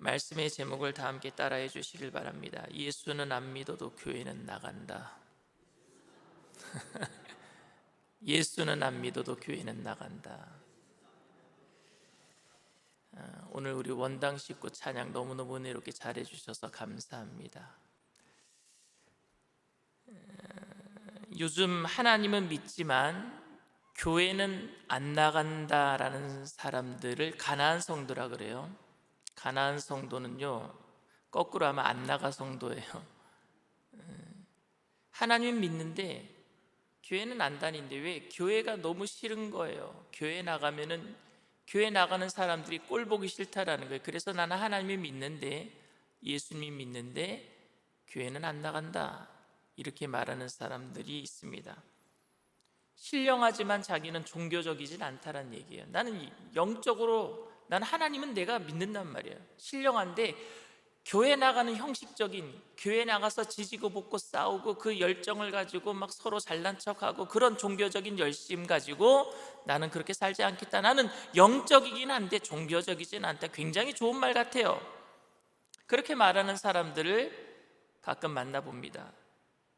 말씀의 제목을 다 함께 따라해 주시길 바랍니다. 예수는 안 믿어도 교회는 나간다. 예수는 안 믿어도 교회는 나간다. 아, 오늘 우리 원당 식구 찬양 너무너무 은혜롭게 잘해 주셔서 감사합니다. 어, 요즘 하나님은 믿지만 교회는 안 나간다라는 사람들을 가나안 성도라 그래요. 가나안 성도는요 거꾸로 하면 안 나가 성도예요. 음, 하나님 믿는데 교회는 안 다니는데 왜 교회가 너무 싫은 거예요. 교회 나가면은 교회 나가는 사람들이 꼴 보기 싫다라는 거예요. 그래서 나는 하나님을 믿는데 예수님 믿는데 교회는 안 나간다. 이렇게 말하는 사람들이 있습니다. 신령하지만 자기는 종교적이진 않다는 얘기예요. 나는 영적으로 난 하나님은 내가 믿는단 말이에요. 신령한데 교회 나가는 형식적인 교회 나가서 지지고 볶고 싸우고 그 열정을 가지고 막 서로 잘난 척하고 그런 종교적인 열심 가지고 나는 그렇게 살지 않겠다. 나는 영적이긴 한데 종교적이진 않다. 굉장히 좋은 말 같아요. 그렇게 말하는 사람들을 가끔 만나봅니다.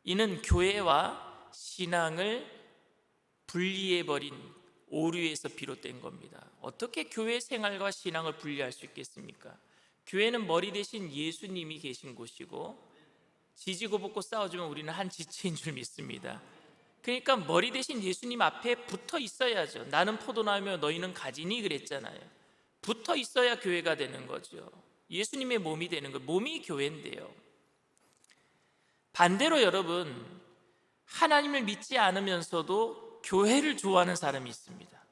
이는 교회와 신앙을 분리해버린 오류에서 비롯된 겁니다. 어떻게 교회 생활과 신앙을 분리할 수 있겠습니까? 교회는 머리 대신 예수님이 계신 곳이고 지지고 볶고 싸워주면 우리는 한 지체인 줄 믿습니다. 그러니까 머리 대신 예수님 앞에 붙어 있어야죠. 나는 포도나무며 너희는 가지니 그랬잖아요. 붙어 있어야 교회가 되는 거죠. 예수님의 몸이 되는 거. 몸이 교회인데요. 반대로 여러분 하나님을 믿지 않으면서도 교회를 좋아하는 사람이 있습니다.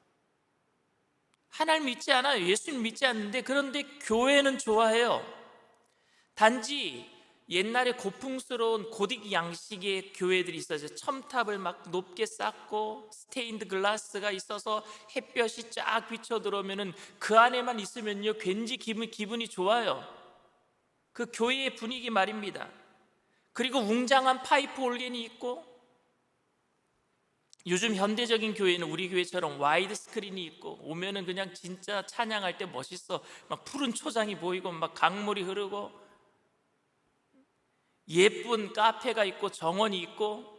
하나님 믿지 않아요. 예수님 믿지 않는데 그런데 교회는 좋아해요. 단지 옛날에 고풍스러운 고딕 양식의 교회들이 있어서 첨탑을 막 높게 쌓고 스테인드 글라스가 있어서 햇볕이 쫙 비쳐 들어오면은 그 안에만 있으면요 괜지 기분 기분이 좋아요. 그 교회의 분위기 말입니다. 그리고 웅장한 파이프 올겐이 있고 요즘 현대적인 교회는 우리 교회처럼 와이드 스크린이 있고 오면은 그냥 진짜 찬양할 때 멋있어. 막 푸른 초장이 보이고 막 강물이 흐르고 예쁜 카페가 있고 정원이 있고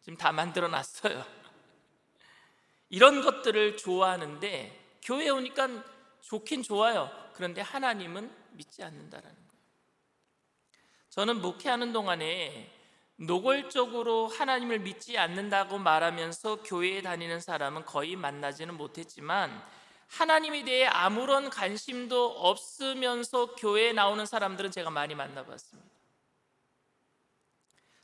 지금 다 만들어 놨어요. 이런 것들을 좋아하는데 교회 오니까 좋긴 좋아요. 그런데 하나님은 믿지 않는다라는 거예요. 저는 목회하는 동안에 노골적으로 하나님을 믿지 않는다고 말하면서 교회에 다니는 사람은 거의 만나지는 못했지만 하나님에 대해 아무런 관심도 없으면서 교회에 나오는 사람들은 제가 많이 만나봤습니다.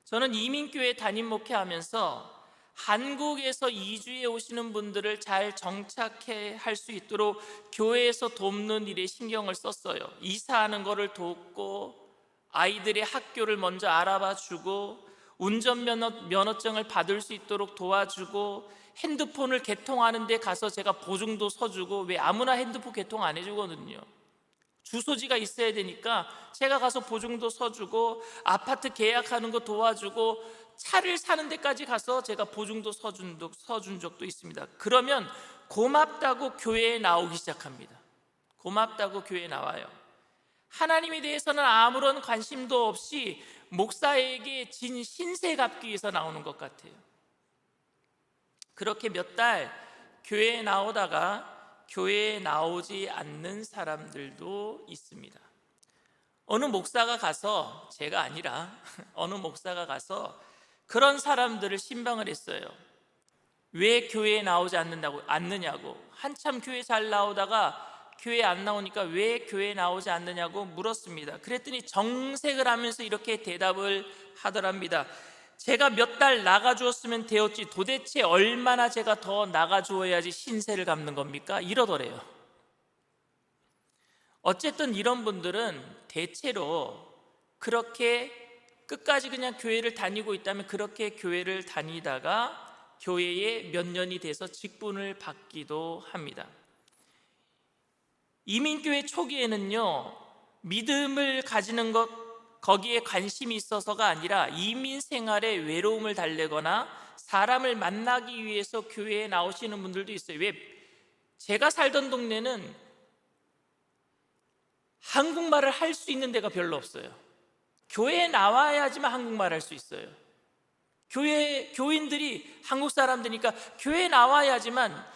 저는 이민교회 담임 목회하면서 한국에서 이주해 오시는 분들을 잘 정착해 할 수 있도록 교회에서 돕는 일에 신경을 썼어요. 이사하는 것을 돕고 아이들의 학교를 먼저 알아봐 주고 운전면허, 면허 증을 받을 수 있도록 도와주고 핸드폰을 개통하는 데 가서 제가 보증도 서주고 왜 아무나 핸드폰 개통 안 해주거든요. 주소지가 있어야 되니까 제가 가서 보증도 서주고 아파트 계약하는 거 도와주고 차를 사는 데까지 가서 제가 보증도 서준, 서준 적도 있습니다. 그러면 고맙다고 교회에 나오기 시작합니다. 고맙다고 교회에 나와요. 하나님에 대해서는 아무런 관심도 없이 목사에게 진 신세 갚기 위해서 나오는 것 같아요. 그렇게 몇 달 교회에 나오다가 교회에 나오지 않는 사람들도 있습니다. 어느 목사가 가서 제가 아니라 어느 목사가 가서 그런 사람들을 신방을 했어요. 왜 교회에 나오지 않는다고 않느냐고 한참 교회 잘 나오다가 교회 안 나오니까 왜 교회 나오지 않느냐고 물었습니다. 그랬더니 정색을 하면서 이렇게 대답을 하더랍니다. 제가 몇 달 나가주었으면 되었지 도대체 얼마나 제가 더 나가주어야지 신세를 갚는 겁니까? 이러더래요. 어쨌든 이런 분들은 대체로 그렇게 끝까지 그냥 교회를 다니고 있다면 그렇게 교회를 다니다가 교회에 몇 년이 돼서 직분을 받기도 합니다. 이민교회 초기에는요, 믿음을 가지는 것, 거기에 관심이 있어서가 아니라 이민 생활에 외로움을 달래거나 사람을 만나기 위해서 교회에 나오시는 분들도 있어요. 왜? 제가 살던 동네는 한국말을 할 수 있는 데가 별로 없어요. 교회에 나와야지만 한국말 할 수 있어요. 교회 교인들이 한국 사람들이니까 교회에 나와야지만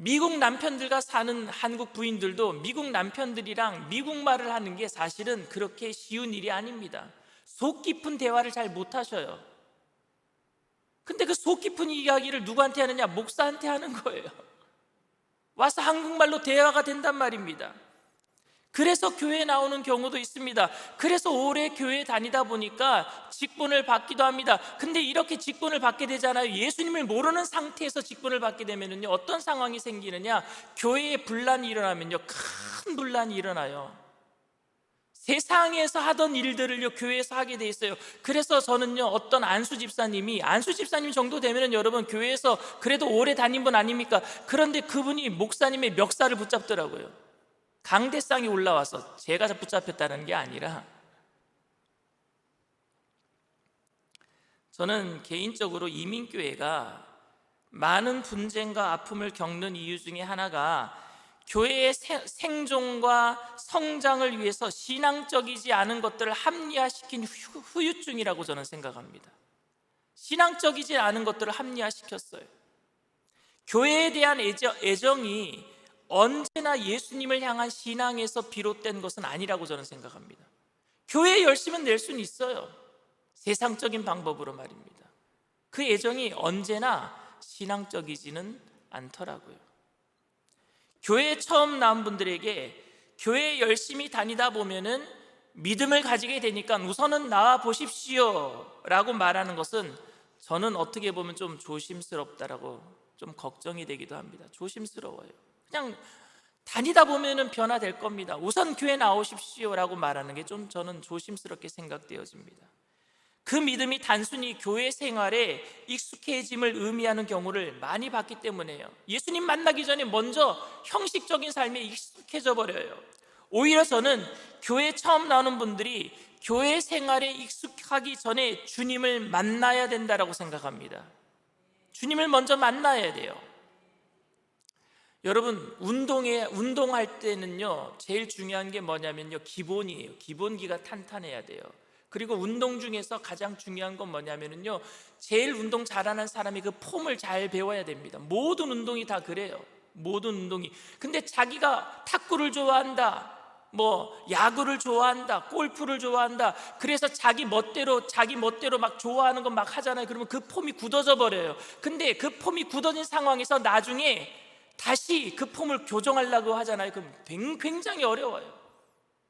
미국 남편들과 사는 한국 부인들도 미국 남편들이랑 미국 말을 하는 게 사실은 그렇게 쉬운 일이 아닙니다. 속 깊은 대화를 잘 못 하셔요. 근데 그 속 깊은 이야기를 누구한테 하느냐? 목사한테 하는 거예요. 와서 한국말로 대화가 된단 말입니다. 그래서 교회에 나오는 경우도 있습니다. 그래서 오래 교회 다니다 보니까 직분을 받기도 합니다. 근데 이렇게 직분을 받게 되잖아요. 예수님을 모르는 상태에서 직분을 받게 되면은요, 어떤 상황이 생기느냐? 교회에 분란이 일어나면요, 큰 분란이 일어나요. 세상에서 하던 일들을요 교회에서 하게 돼 있어요. 그래서 저는요 어떤 안수 집사님이 안수 집사님 정도 되면은 여러분 교회에서 그래도 오래 다닌 분 아닙니까? 그런데 그분이 목사님의 멱살을 붙잡더라고요. 강대상이 올라와서 제가 붙잡혔다는 게 아니라 저는 개인적으로 이민교회가 많은 분쟁과 아픔을 겪는 이유 중에 하나가 교회의 세- 생존과 성장을 위해서 신앙적이지 않은 것들을 합리화시킨 후- 후유증이라고 저는 생각합니다. 신앙적이지 않은 것들을 합리화시켰어요. 교회에 대한 애정, 애정이 언제나 예수님을 향한 신앙에서 비롯된 것은 아니라고 저는 생각합니다. 교회에 열심은 낼 수는 있어요. 세상적인 방법으로 말입니다. 그 애정이 언제나 신앙적이지는 않더라고요. 교회에 처음 나온 분들에게 교회 열심히 다니다 보면은 믿음을 가지게 되니까 우선은 나와 보십시오 라고 말하는 것은 저는 어떻게 보면 좀 조심스럽다라고 좀 걱정이 되기도 합니다. 조심스러워요. 그냥 다니다 보면은 변화될 겁니다. 우선 교회 나오십시오라고 말하는 게 좀 저는 조심스럽게 생각되어집니다. 그 믿음이 단순히 교회 생활에 익숙해짐을 의미하는 경우를 많이 봤기 때문에요. 예수님 만나기 전에 먼저 형식적인 삶에 익숙해져 버려요. 오히려 저는 교회 처음 나오는 분들이 교회 생활에 익숙하기 전에 주님을 만나야 된다라고 생각합니다. 주님을 먼저 만나야 돼요. 여러분 운동에 운동할 때는요 제일 중요한 게 뭐냐면요 기본이에요. 기본기가 탄탄해야 돼요. 그리고 운동 중에서 가장 중요한 건 뭐냐면요 제일 운동 잘하는 사람이 그 폼을 잘 배워야 됩니다. 모든 운동이 다 그래요. 모든 운동이. 근데 자기가 탁구를 좋아한다. 뭐 야구를 좋아한다, 골프를 좋아한다. 그래서 자기 멋대로 자기 멋대로 막 좋아하는 건 막 하잖아요. 그러면 그 폼이 굳어져 버려요. 근데 그 폼이 굳어진 상황에서 나중에 다시 그 폼을 교정하려고 하잖아요. 그럼 굉장히 어려워요.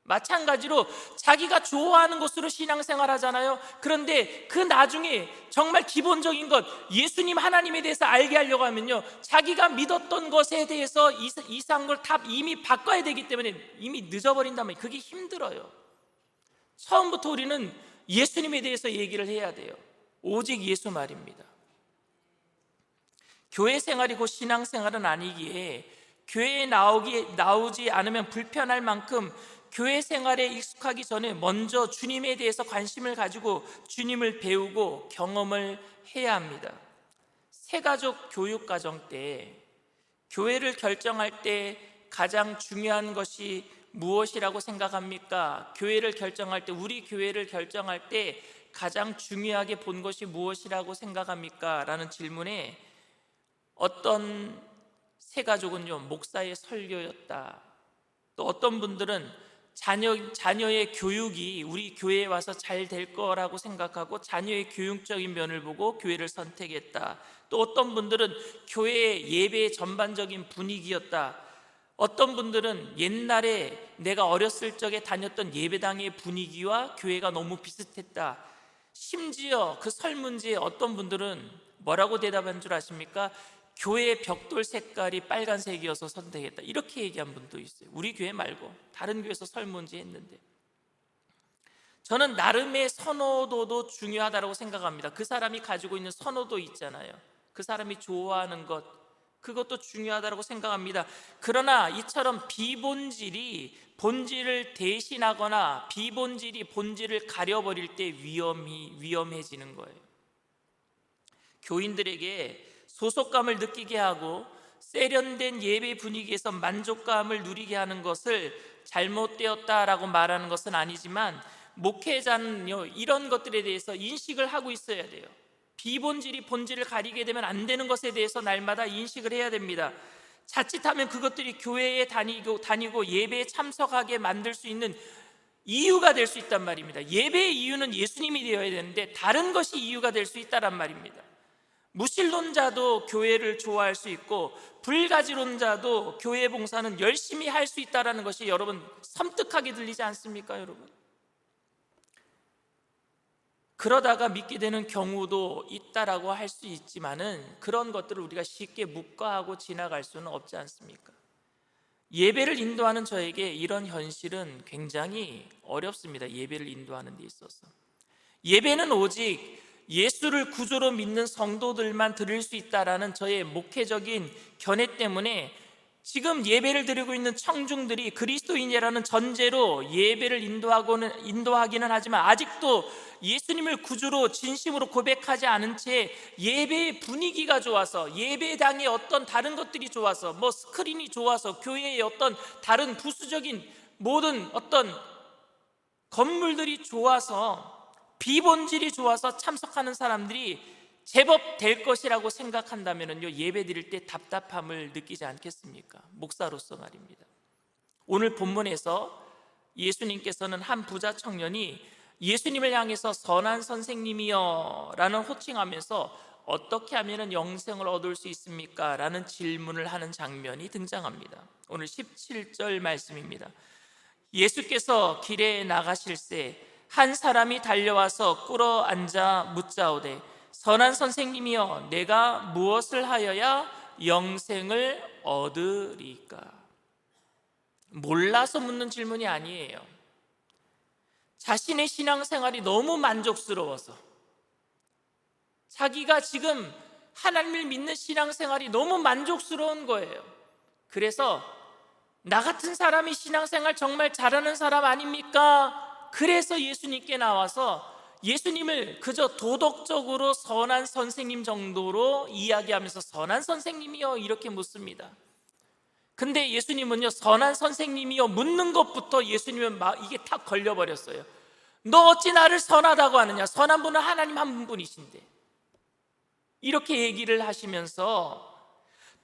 마찬가지로 자기가 좋아하는 것으로 신앙생활 하잖아요. 그런데 그 나중에 정말 기본적인 것, 예수님 하나님에 대해서 알게 하려고 하면요. 자기가 믿었던 것에 대해서 이상 걸다 이미 바꿔야 되기 때문에 이미 늦어버린다면 그게 힘들어요. 처음부터 우리는 예수님에 대해서 얘기를 해야 돼요. 오직 예수 말입니다. 교회 생활이 고 신앙 생활은 아니기에 교회에 나오기, 나오지 않으면 불편할 만큼 교회 생활에 익숙하기 전에 먼저 주님에 대해서 관심을 가지고 주님을 배우고 경험을 해야 합니다. 새가족 교육 과정 때 교회를 결정할 때 가장 중요한 것이 무엇이라고 생각합니까? 교회를 결정할 때 우리 교회를 결정할 때 가장 중요하게 본 것이 무엇이라고 생각합니까? 라는 질문에 어떤 새가족은요 목사의 설교였다. 또 어떤 분들은 자녀, 자녀의 교육이 우리 교회에 와서 잘 될 거라고 생각하고 자녀의 교육적인 면을 보고 교회를 선택했다. 또 어떤 분들은 교회의 예배의 전반적인 분위기였다. 어떤 분들은 옛날에 내가 어렸을 적에 다녔던 예배당의 분위기와 교회가 너무 비슷했다. 심지어 그 설문지에 어떤 분들은 뭐라고 대답한 줄 아십니까? 교회 벽돌 색깔이 빨간색이어서 선택했다. 이렇게 얘기한 분도 있어요. 우리 교회 말고 다른 교회에서 설문지 했는데. 저는 나름의 선호도도 중요하다고 생각합니다. 그 사람이 가지고 있는 선호도 있잖아요. 그 사람이 좋아하는 것, 그것도 중요하다고 생각합니다. 그러나 이처럼 비본질이 본질을 대신하거나 비본질이 본질을 가려버릴 때 위험이 위험해지는 거예요. 교인들에게 소속감을 느끼게 하고 세련된 예배 분위기에서 만족감을 누리게 하는 것을 잘못되었다라고 말하는 것은 아니지만 목회자는요 이런 것들에 대해서 인식을 하고 있어야 돼요. 비본질이 본질을 가리게 되면 안 되는 것에 대해서 날마다 인식을 해야 됩니다. 자칫하면 그것들이 교회에 다니고 다니고 예배에 참석하게 만들 수 있는 이유가 될 수 있단 말입니다. 예배의 이유는 예수님이 되어야 되는데 다른 것이 이유가 될 수 있다란 말입니다. 무신론자도 교회를 좋아할 수 있고 불가지론자도 교회 봉사는 열심히 할 수 있다라는 것이 여러분 섬뜩하게 들리지 않습니까, 여러분? 그러다가 믿게 되는 경우도 있다라고 할 수 있지만은 그런 것들을 우리가 쉽게 묵과하고 지나갈 수는 없지 않습니까? 예배를 인도하는 저에게 이런 현실은 굉장히 어렵습니다. 예배를 인도하는 데 있어서. 예배는 오직 예수를 구조로 믿는 성도들만 드릴 수 있다라는 저의 목회적인 견해 때문에 지금 예배를 드리고 있는 청중들이 그리스도인이라는 전제로 예배를 인도하고는 인도하기는 하지만 아직도 예수님을 구주로 진심으로 고백하지 않은 채 예배의 분위기가 좋아서 예배당의 어떤 다른 것들이 좋아서 뭐 스크린이 좋아서 교회의 어떤 다른 부수적인 모든 어떤 건물들이 좋아서 비본질이 좋아서 참석하는 사람들이 제법 될 것이라고 생각한다면요 예배 드릴 때 답답함을 느끼지 않겠습니까? 목사로서 말입니다. 오늘 본문에서 예수님께서는 한 부자 청년이 예수님을 향해서 선한 선생님이여 라는 호칭하면서 어떻게 하면 영생을 얻을 수 있습니까? 라는 질문을 하는 장면이 등장합니다. 오늘 17절 말씀입니다. 예수께서 길에 나가실새 한 사람이 달려와서 꿇어 앉아 묻자오되 선한 선생님이여 내가 무엇을 하여야 영생을 얻으리까? 몰라서 묻는 질문이 아니에요. 자신의 신앙생활이 너무 만족스러워서 자기가 지금 하나님을 믿는 신앙생활이 너무 만족스러운 거예요. 그래서 나 같은 사람이 신앙생활 정말 잘하는 사람 아닙니까? 그래서 예수님께 나와서 예수님을 그저 도덕적으로 선한 선생님 정도로 이야기하면서 선한 선생님이요 이렇게 묻습니다. 근데 예수님은요 선한 선생님이요 묻는 것부터 예수님은 막 이게 탁 걸려버렸어요. 너 어찌 나를 선하다고 하느냐? 선한 분은 하나님 한 분이신데 이렇게 얘기를 하시면서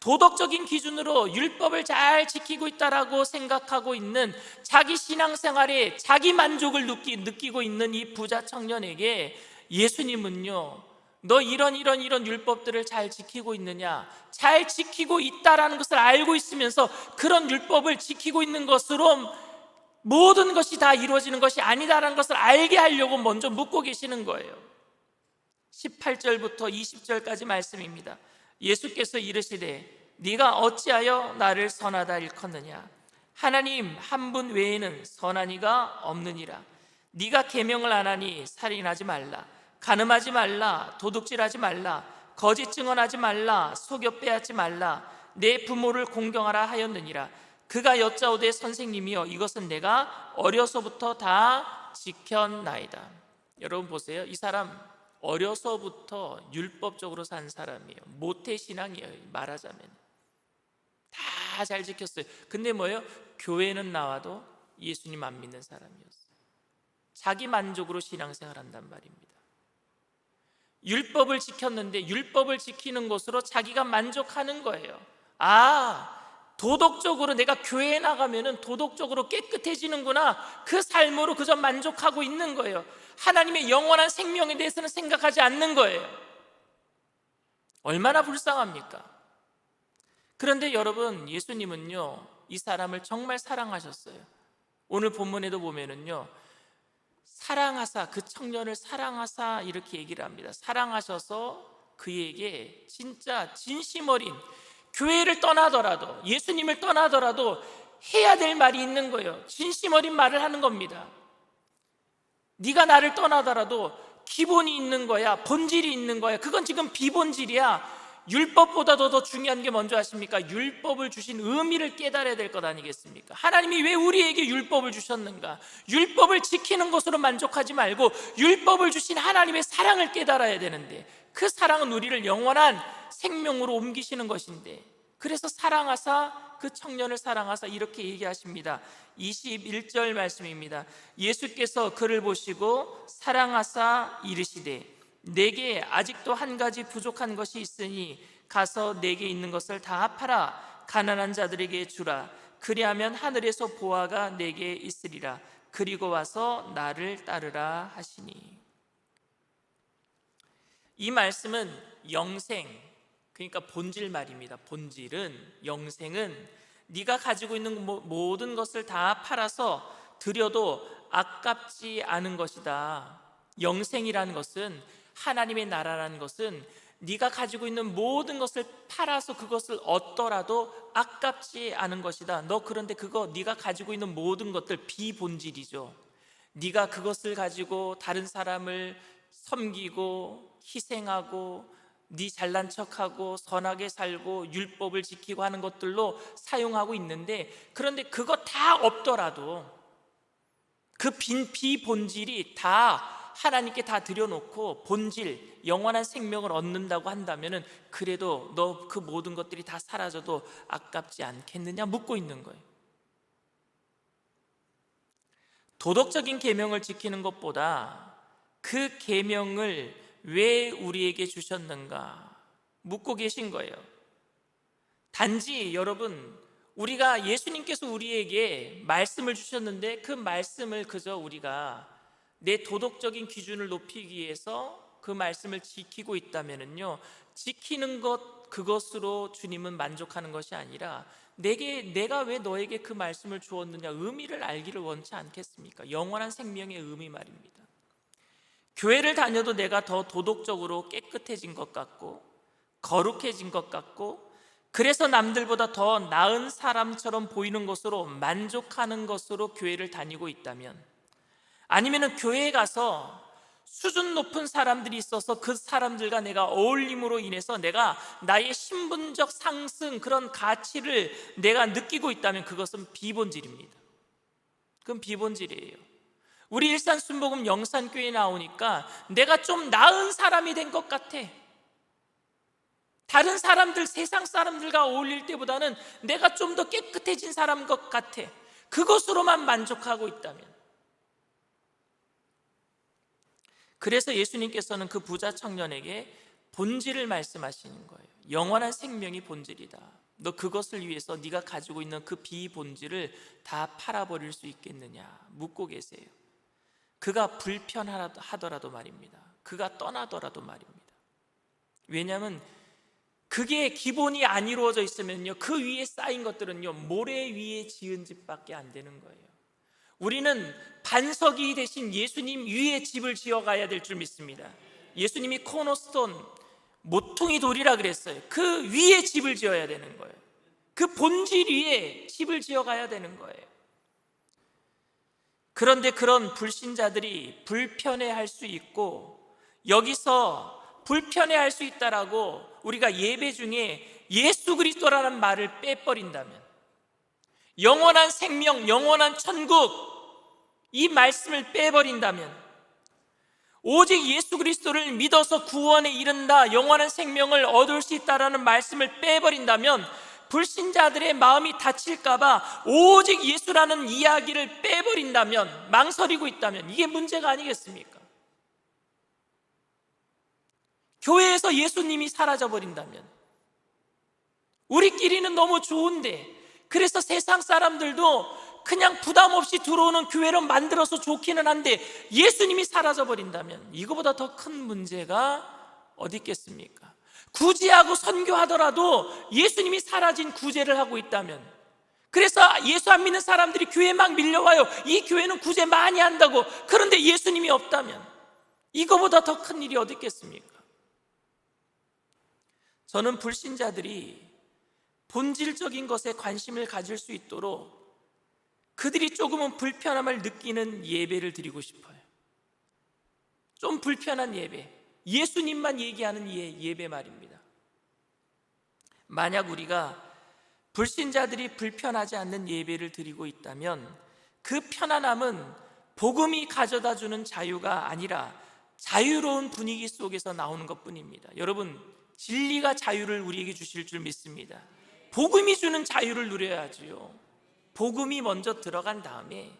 도덕적인 기준으로 율법을 잘 지키고 있다라고 생각하고 있는 자기 신앙생활에 자기 만족을 느끼, 느끼 고 있는 이 부자 청년에게 예수님은요, 너 이런 이런 이런 율법들을 잘 지키고 있느냐? 잘 지키고 있다라는 것을 알고 있으면서 그런 율법을 지키고 있는 것으로 모든 것이 다 이루어지는 것이 아니다라는 것을 알게 하려고 먼저 묻고 계시는 거예요. 18절부터 20절까지 말씀입니다. 예수께서 이르시되 네가 어찌하여 나를 선하다 일컫느냐? 하나님 한 분 외에는 선한 이가 없느니라. 네가 계명을 안 하니 살인하지 말라. 간음하지 말라. 도둑질하지 말라. 거짓 증언하지 말라. 속여 빼앗지 말라. 내 부모를 공경하라 하였느니라. 그가 여짜오되 선생님이여 이것은 내가 어려서부터 다 지켰나이다. 여러분 보세요. 이 사람 어려서부터 율법적으로 산 사람이에요. 모태 신앙이에요. 말하자면 다 잘 지켰어요. 근데 뭐예요? 교회는 나와도 예수님 안 믿는 사람이었어요. 자기 만족으로 신앙생활 한단 말입니다. 율법을 지켰는데 율법을 지키는 것으로 자기가 만족하는 거예요. 아, 도덕적으로 내가 교회에 나가면은 도덕적으로 깨끗해지는구나. 그 삶으로 그저 만족하고 있는 거예요. 하나님의 영원한 생명에 대해서는 생각하지 않는 거예요. 얼마나 불쌍합니까? 그런데 여러분, 예수님은요, 이 사람을 정말 사랑하셨어요. 오늘 본문에도 보면은요, 사랑하사, 그 청년을 사랑하사 이렇게 얘기를 합니다. 사랑하셔서 그에게 진짜 진심 어린 교회를 떠나더라도 예수님을 떠나더라도 해야 될 말이 있는 거예요. 진심 어린 말을 하는 겁니다. 네가 나를 떠나더라도 기본이 있는 거야. 본질이 있는 거야. 그건 지금 비본질이야. 율법보다도 더 중요한 게 뭔지 아십니까? 율법을 주신 의미를 깨달아야 될 것 아니겠습니까? 하나님이 왜 우리에게 율법을 주셨는가? 율법을 지키는 것으로 만족하지 말고 율법을 주신 하나님의 사랑을 깨달아야 되는데 그 사랑은 우리를 영원한 생명으로 옮기시는 것인데 그래서 사랑하사 그 청년을 사랑하사 이렇게 얘기하십니다. 21절 말씀입니다. 예수께서 그를 보시고 사랑하사 이르시되 내게 아직도 한 가지 부족한 것이 있으니 가서 내게 있는 것을 다 팔아 가난한 자들에게 주라 그리하면 하늘에서 보화가 내게 있으리라 그리고 와서 나를 따르라 하시니 이 말씀은 영생 그러니까 본질 말입니다. 본질은 영생은 네가 가지고 있는 모- 모든 것을 다 팔아서 드려도 아깝지 않은 것이다. 영생이라는 것은 하나님의 나라라는 것은 네가 가지고 있는 모든 것을 팔아서 그것을 얻더라도 아깝지 않은 것이다. 너 그런데 그거 네가 가지고 있는 모든 것들 비본질이죠. 네가 그것을 가지고 다른 사람을 섬기고 희생하고 네 잘난 척하고 선하게 살고 율법을 지키고 하는 것들로 사용하고 있는데 그런데 그거 다 없더라도 그 빈 비본질이 다 하나님께 다 드려놓고 본질 영원한 생명을 얻는다고 한다면은 그래도 너 그 모든 것들이 다 사라져도 아깝지 않겠느냐 묻고 있는 거예요. 도덕적인 계명을 지키는 것보다 그 계명을 왜 우리에게 주셨는가 묻고 계신 거예요. 단지 여러분 우리가 예수님께서 우리에게 말씀을 주셨는데 그 말씀을 그저 우리가 내 도덕적인 기준을 높이기 위해서 그 말씀을 지키고 있다면은요 지키는 것 그것으로 주님은 만족하는 것이 아니라 내게 내가 왜 너에게 그 말씀을 주었느냐 의미를 알기를 원치 않겠습니까? 영원한 생명의 의미 말입니다. 교회를 다녀도 내가 더 도덕적으로 깨끗해진 것 같고 거룩해진 것 같고 그래서 남들보다 더 나은 사람처럼 보이는 것으로 만족하는 것으로 교회를 다니고 있다면 아니면은 교회에 가서 수준 높은 사람들이 있어서 그 사람들과 내가 어울림으로 인해서 내가 나의 신분적 상승 그런 가치를 내가 느끼고 있다면 그것은 비본질입니다. 그건 비본질이에요. 우리 일산 순복음 영산교회 나오니까 내가 좀 나은 사람이 된 것 같아. 다른 사람들, 세상 사람들과 어울릴 때보다는 내가 좀 더 깨끗해진 사람 것 같아. 그것으로만 만족하고 있다면. 그래서 예수님께서는 그 부자 청년에게 본질을 말씀하시는 거예요. 영원한 생명이 본질이다. 너 그것을 위해서 네가 가지고 있는 그 비본질을 다 팔아버릴 수 있겠느냐 묻고 계세요. 그가 불편하더라도 말입니다. 그가 떠나더라도 말입니다. 왜냐하면 그게 기본이 안 이루어져 있으면요, 그 위에 쌓인 것들은요, 모래 위에 지은 집밖에 안 되는 거예요. 우리는 반석이 대신 예수님 위에 집을 지어가야 될 줄 믿습니다. 예수님이 코너스톤 모퉁이 돌이라 그랬어요. 그 위에 집을 지어야 되는 거예요. 그 본질 위에 집을 지어가야 되는 거예요. 그런데 그런 불신자들이 불편해할 수 있고 여기서 불편해할 수 있다라고 우리가 예배 중에 예수 그리스도라는 말을 빼버린다면 영원한 생명, 영원한 천국 이 말씀을 빼버린다면 오직 예수 그리스도를 믿어서 구원에 이른다, 영원한 생명을 얻을 수 있다라는 말씀을 빼버린다면 불신자들의 마음이 다칠까봐 오직 예수라는 이야기를 빼버린다면 망설이고 있다면 이게 문제가 아니겠습니까? 교회에서 예수님이 사라져 버린다면 우리끼리는 너무 좋은데 그래서 세상 사람들도 그냥 부담 없이 들어오는 교회로 만들어서 좋기는 한데 예수님이 사라져 버린다면 이거보다 더 큰 문제가 어디 있겠습니까? 구제하고 선교하더라도 예수님이 사라진 구제를 하고 있다면 그래서 예수 안 믿는 사람들이 교회 막 밀려와요. 이 교회는 구제 많이 한다고. 그런데 예수님이 없다면 이거보다 더 큰 일이 어디 있겠습니까? 저는 불신자들이 본질적인 것에 관심을 가질 수 있도록 그들이 조금은 불편함을 느끼는 예배를 드리고 싶어요. 좀 불편한 예배. 예수님만 얘기하는 예, 예배 말입니다. 만약 우리가 불신자들이 불편하지 않는 예배를 드리고 있다면 그 편안함은 복음이 가져다 주는 자유가 아니라 자유로운 분위기 속에서 나오는 것 뿐입니다. 여러분, 진리가 자유를 우리에게 주실 줄 믿습니다. 복음이 주는 자유를 누려야지요. 복음이 먼저 들어간 다음에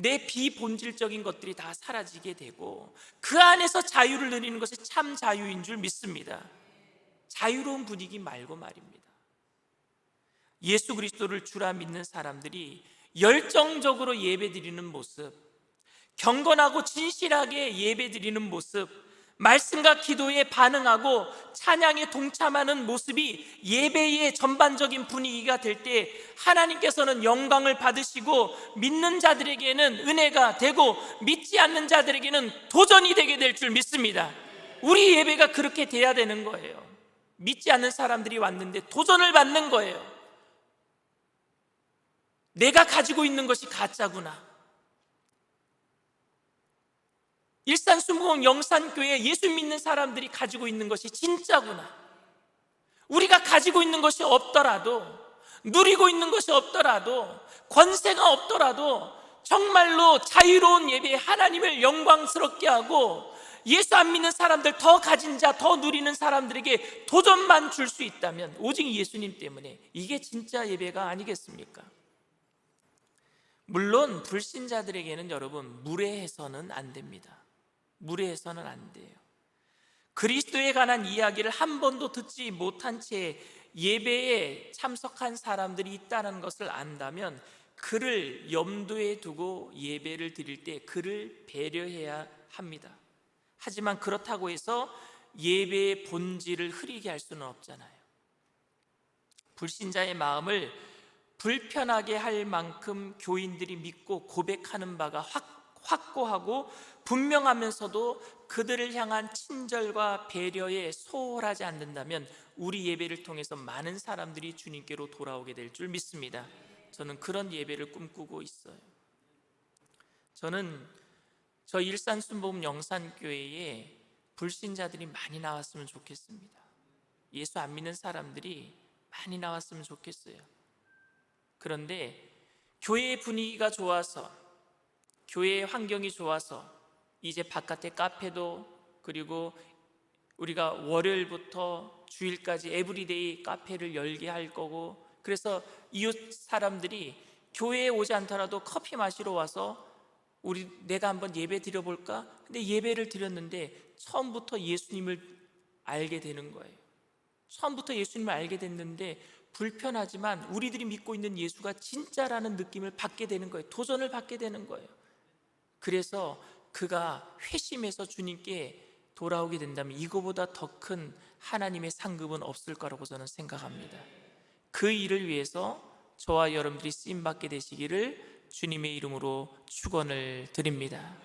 내 비본질적인 것들이 다 사라지게 되고 그 안에서 자유를 누리는 것이 참 자유인 줄 믿습니다. 자유로운 분위기 말고 말입니다. 예수 그리스도를 주라 믿는 사람들이 열정적으로 예배드리는 모습, 경건하고 진실하게 예배드리는 모습, 말씀과 기도에 반응하고 찬양에 동참하는 모습이 예배의 전반적인 분위기가 될 때 하나님께서는 영광을 받으시고 믿는 자들에게는 은혜가 되고 믿지 않는 자들에게는 도전이 되게 될 줄 믿습니다. 우리 예배가 그렇게 돼야 되는 거예요. 믿지 않는 사람들이 왔는데 도전을 받는 거예요. 내가 가지고 있는 것이 가짜구나. 일산 수목원 영산교회 예수 믿는 사람들이 가지고 있는 것이 진짜구나. 우리가 가지고 있는 것이 없더라도, 누리고 있는 것이 없더라도, 권세가 없더라도, 정말로 자유로운 예배에 하나님을 영광스럽게 하고, 예수 안 믿는 사람들 더 가진 자, 더 누리는 사람들에게 도전만 줄 수 있다면, 오직 예수님 때문에 이게 진짜 예배가 아니겠습니까? 물론 불신자들에게는 여러분 무례해서는 안 됩니다. 무례해서는 안 돼요. 그리스도에 관한 이야기를 한 번도 듣지 못한 채 예배에 참석한 사람들이 있다는 것을 안다면 그를 염두에 두고 예배를 드릴 때 그를 배려해야 합니다. 하지만 그렇다고 해서 예배의 본질을 흐리게 할 수는 없잖아요. 불신자의 마음을 불편하게 할 만큼 교인들이 믿고 고백하는 바가 확, 확고하고 분명하면서도 그들을 향한 친절과 배려에 소홀하지 않는다면 우리 예배를 통해서 많은 사람들이 주님께로 돌아오게 될 줄 믿습니다. 저는 그런 예배를 꿈꾸고 있어요. 저는 저 일산 순복음 영산교회에 불신자들이 많이 나왔으면 좋겠습니다. 예수 안 믿는 사람들이 많이 나왔으면 좋겠어요. 그런데 교회의 분위기가 좋아서 교회의 환경이 좋아서 이제 바깥에 카페도 그리고 우리가 월요일부터 주일까지 에브리데이 카페를 열게 할 거고 그래서 이웃 사람들이 교회에 오지 않더라도 커피 마시러 와서 우리 내가 한번 예배 드려 볼까? 근데 예배를 드렸는데 처음부터 예수님을 알게 되는 거예요. 처음부터 예수님을 알게 됐는데 불편하지만 우리들이 믿고 있는 예수가 진짜라는 느낌을 받게 되는 거예요. 도전을 받게 되는 거예요. 그래서 그가 회심해서 주님께 돌아오게 된다면 이거보다 더 큰 하나님의 상급은 없을 거라고 저는 생각합니다. 그 일을 위해서 저와 여러분들이 쓰임 받게 되시기를 주님의 이름으로 축원을 드립니다.